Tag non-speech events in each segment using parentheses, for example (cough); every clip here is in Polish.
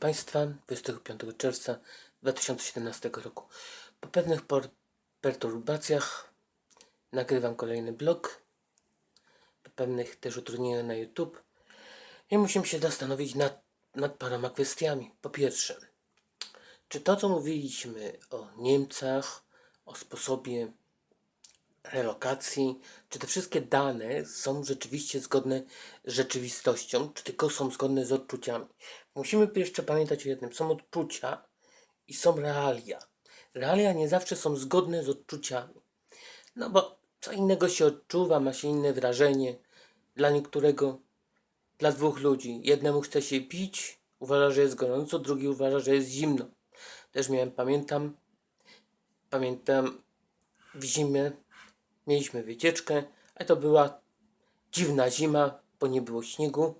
Państwa 25 czerwca 2017 roku. Po pewnych perturbacjach nagrywam kolejny blog, po pewnych też utrudnieniach na YouTube i musimy się zastanowić nad, nad paroma kwestiami. Po pierwsze, czy to, co mówiliśmy o Niemcach, o sposobie relokacji, czy te wszystkie dane są rzeczywiście zgodne z rzeczywistością, czy tylko są zgodne z odczuciami. Musimy jeszcze pamiętać o jednym. Są odczucia i są realia. Realia nie zawsze są zgodne z odczuciami. No bo co innego się odczuwa, ma się inne wrażenie. Dla niektórego, dla dwóch ludzi. Jednemu chce się pić, uważa, że jest gorąco, drugi uważa, że jest zimno. Też miałem, pamiętam, pamiętam w zimie mieliśmy wycieczkę, a to była dziwna zima, bo nie było śniegu.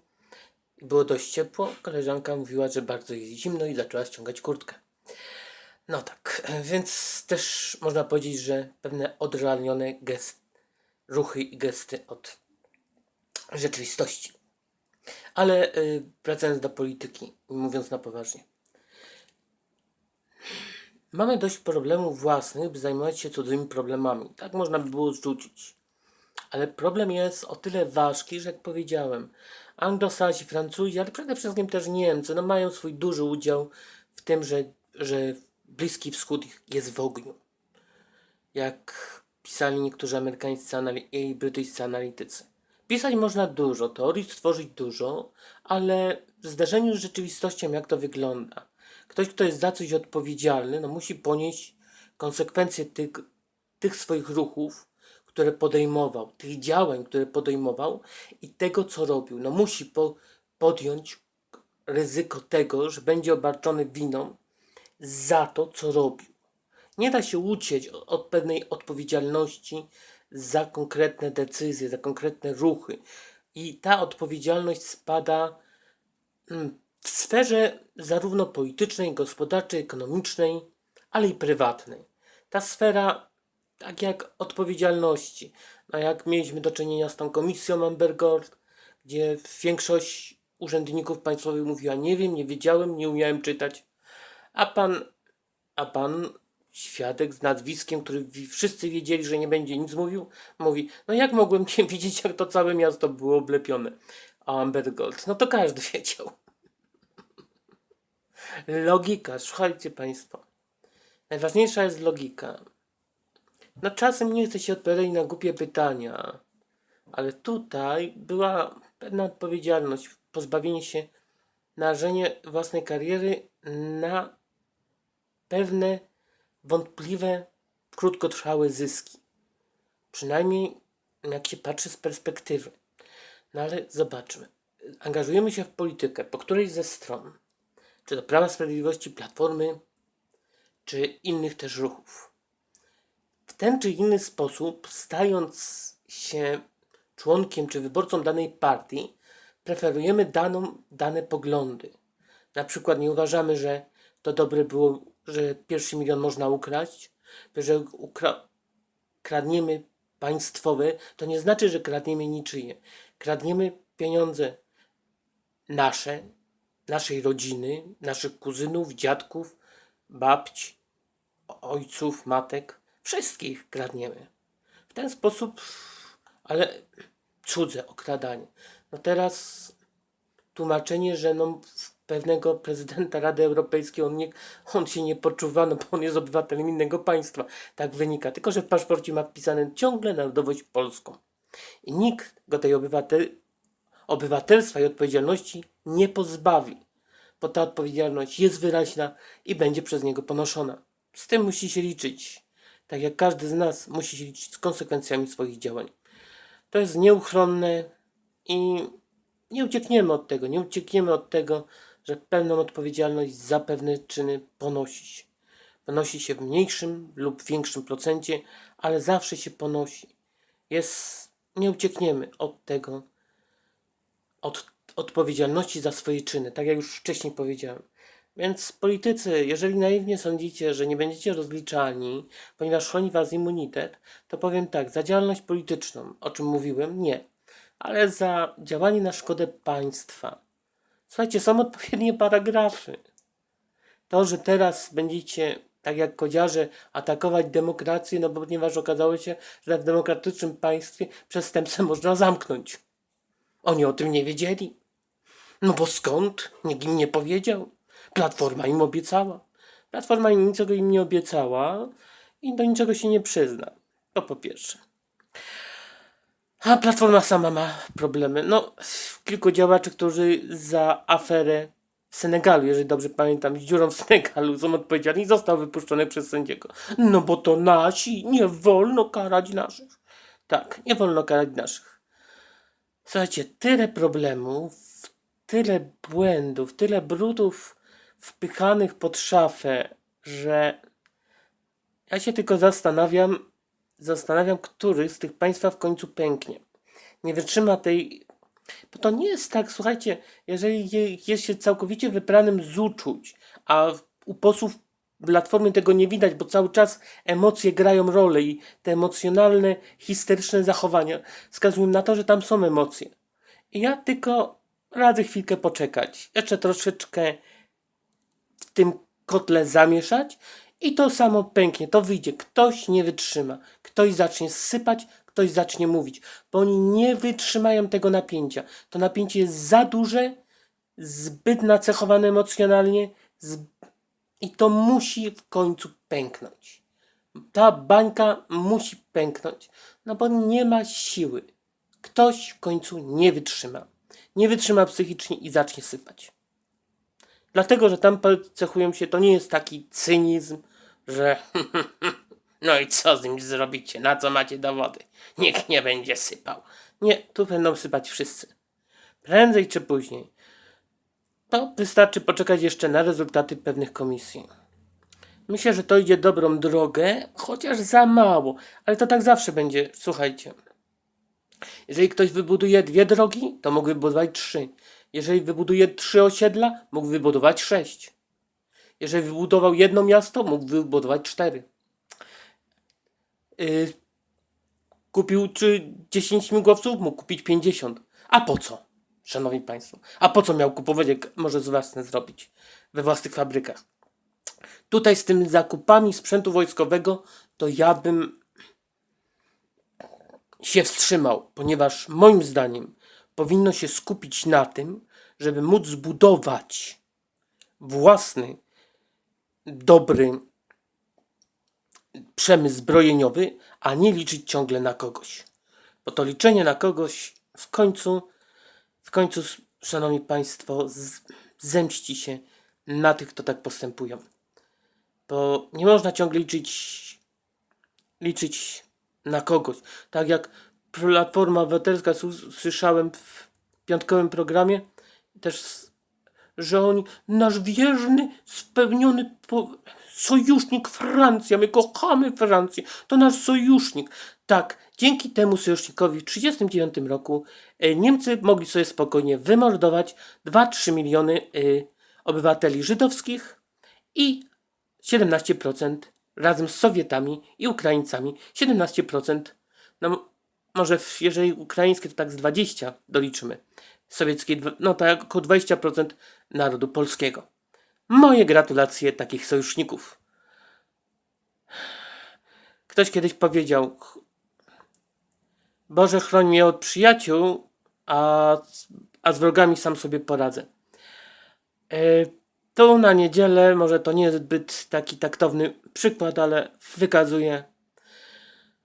Było dość ciepło. Koleżanka mówiła, że bardzo jest zimno i zaczęła ściągać kurtkę. No tak, e, więc też można powiedzieć, że pewne odrealnione gest, ruchy i gesty od rzeczywistości. Ale y, wracając do polityki, mówiąc na poważnie. Mamy dość problemów własnych, by zajmować się cudzymi problemami. Tak można by było zrzucić. Ale problem jest o tyle ważki, że jak powiedziałem, Anglosasi, Francuzi, ale przede wszystkim też Niemcy, no mają swój duży udział w tym, że, że Bliski Wschód jest w ogniu. Jak pisali niektórzy amerykańscy i brytyjscy analitycy. Pisać można dużo, teorii stworzyć dużo, ale w zdarzeniu z rzeczywistością jak to wygląda? Ktoś, kto jest za coś odpowiedzialny, no musi ponieść konsekwencje tych, tych swoich ruchów, które podejmował, tych działań, które podejmował i tego, co robił. No musi po, podjąć ryzyko tego, że będzie obarczony winą za to, co robił. Nie da się uciec od- pewnej odpowiedzialności za konkretne decyzje, za konkretne ruchy. I ta odpowiedzialność spada mm, w sferze zarówno politycznej, gospodarczej, ekonomicznej, ale i prywatnej. Ta sfera, tak jak odpowiedzialności, no jak mieliśmy do czynienia z tą komisją Amber Gold, gdzie większość urzędników państwowych mówiła nie wiem, nie wiedziałem, nie umiałem czytać, a pan, a pan świadek z nazwiskiem, który wszyscy wiedzieli, że nie będzie nic mówił, mówi, no jak mogłem nie (laughs) widzieć, jak to całe miasto było oblepione. A Amber Gold, no to każdy (laughs) wiedział. Logika, słuchajcie Państwo. Najważniejsza jest logika. No czasem nie chce się odpowiadać na głupie pytania, ale tutaj była pewna odpowiedzialność, pozbawienie się, narażenie własnej kariery na pewne wątpliwe, krótkotrwałe zyski. Przynajmniej jak się patrzy z perspektywy. No ale zobaczmy. Angażujemy się w politykę po którejś ze stron czy to Prawa Sprawiedliwości, Platformy, czy innych też ruchów. W ten czy inny sposób, stając się członkiem czy wyborcą danej partii, preferujemy daną, dane poglądy. Na przykład nie uważamy, że to dobre było, że pierwszy milion można ukraść, że ukra- kradniemy państwowe, to nie znaczy, że kradniemy niczyje. Kradniemy pieniądze nasze, naszej rodziny, naszych kuzynów, dziadków, babć, o- ojców, matek, wszystkich kradniemy. W ten sposób, ale cudze okradanie. No teraz tłumaczenie, że no pewnego prezydenta Rady Europejskiej on, nie, on się nie poczuwa, no bo on jest obywatelem innego państwa. Tak wynika. Tylko, że w paszporcie ma wpisane ciągle narodowość polską. I nikt go tej obywatel, obywatelstwa i odpowiedzialności nie pozbawi, bo ta odpowiedzialność jest wyraźna i będzie przez niego ponoszona. Z tym musi się liczyć. Tak jak każdy z nas musi się liczyć z konsekwencjami swoich działań. To jest nieuchronne i nie uciekniemy od tego. Nie uciekniemy od tego, że pewną odpowiedzialność za pewne czyny ponosi się. Ponosi się w mniejszym lub większym procencie, ale zawsze się ponosi. Jest, nie uciekniemy od tego, od odpowiedzialności za swoje czyny, tak jak już wcześniej powiedziałem. Więc politycy, jeżeli naiwnie sądzicie, że nie będziecie rozliczani, ponieważ chroni was immunitet, to powiem tak, za działalność polityczną, o czym mówiłem, nie, ale za działanie na szkodę państwa. Słuchajcie, są odpowiednie paragrafy. To, że teraz będziecie, tak jak kodziarze, atakować demokrację, no ponieważ okazało się, że w demokratycznym państwie przestępcę można zamknąć. Oni o tym nie wiedzieli. No bo skąd? Nikt im nie powiedział. Platforma im obiecała. Platforma im niczego im nie obiecała i do niczego się nie przyzna. To po pierwsze. A Platforma sama ma problemy. No, kilku działaczy, którzy za aferę w Senegalu, jeżeli dobrze pamiętam, z dziurą w Senegalu są odpowiedzialni, został wypuszczony przez sędziego. No bo to nasi, nie wolno karać naszych. Tak, nie wolno karać naszych. Słuchajcie, tyle problemów, tyle błędów, tyle brudów wpychanych pod szafę, że ja się tylko zastanawiam, zastanawiam, który z tych państwa w końcu pęknie. Nie wytrzyma tej. Bo to nie jest tak, słuchajcie, jeżeli je- jest się całkowicie wypranym z uczuć, a u posłów Platformy tego nie widać, bo cały czas emocje grają rolę i te emocjonalne, histeryczne zachowania wskazują na to, że tam są emocje. I ja tylko radzę chwilkę poczekać. Jeszcze troszeczkę w tym kotle zamieszać i to samo pęknie, to wyjdzie. Ktoś nie wytrzyma, ktoś zacznie sypać, ktoś zacznie mówić, bo oni nie wytrzymają tego napięcia. To napięcie jest za duże, zbyt nacechowane emocjonalnie. I to musi w końcu pęknąć. Ta bańka musi pęknąć, no bo nie ma siły. Ktoś w końcu nie wytrzyma. Nie wytrzyma psychicznie i zacznie sypać. Dlatego, że tam cechują się, to nie jest taki cynizm, że (laughs) no i co z nim zrobicie, na co macie dowody, nikt nie będzie sypał. Nie, tu będą sypać wszyscy. Prędzej czy później. To wystarczy poczekać jeszcze na rezultaty pewnych komisji. Myślę, że to idzie dobrą drogę, chociaż za mało, ale to tak zawsze będzie. Słuchajcie. Jeżeli ktoś wybuduje dwie drogi, to mógł wybudować trzy. Jeżeli wybuduje trzy osiedla, mógł wybudować sześć. Jeżeli wybudował jedno miasto, mógł wybudować cztery. Yy, kupił czy 10 śmigłowców, mógł kupić 50. A po co? Szanowni Państwo. A po co miał kupować, jak może z własne zrobić we własnych fabrykach? Tutaj z tymi zakupami sprzętu wojskowego, to ja bym się wstrzymał, ponieważ moim zdaniem powinno się skupić na tym, żeby móc zbudować własny, dobry przemysł zbrojeniowy, a nie liczyć ciągle na kogoś. Bo to liczenie na kogoś w końcu, w końcu, szanowni państwo, zemści się na tych, kto tak postępują. Bo nie można ciągle liczyć, liczyć na kogoś. Tak jak Platforma Obywatelska, słyszałem w piątkowym programie, też, że oni, nasz wierny, spełniony po, sojusznik Francja, my kochamy Francję, to nasz sojusznik. Tak, dzięki temu sojusznikowi w 1939 roku e, Niemcy mogli sobie spokojnie wymordować 2-3 miliony e, obywateli żydowskich i 17% razem z Sowietami i Ukraińcami, 17%, no może jeżeli ukraińskie to tak z 20 doliczymy, sowieckie no tak około 20% narodu polskiego. Moje gratulacje takich sojuszników. Ktoś kiedyś powiedział, Boże chroń mnie od przyjaciół, a, a z wrogami sam sobie poradzę. E, tu na niedzielę, może to nie zbyt taki taktowny przykład, ale wykazuje,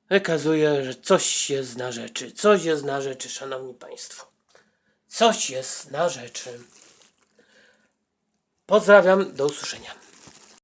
wykazuje, że coś jest na rzeczy. Coś jest na rzeczy, szanowni państwo. Coś jest na rzeczy. Pozdrawiam, do usłyszenia.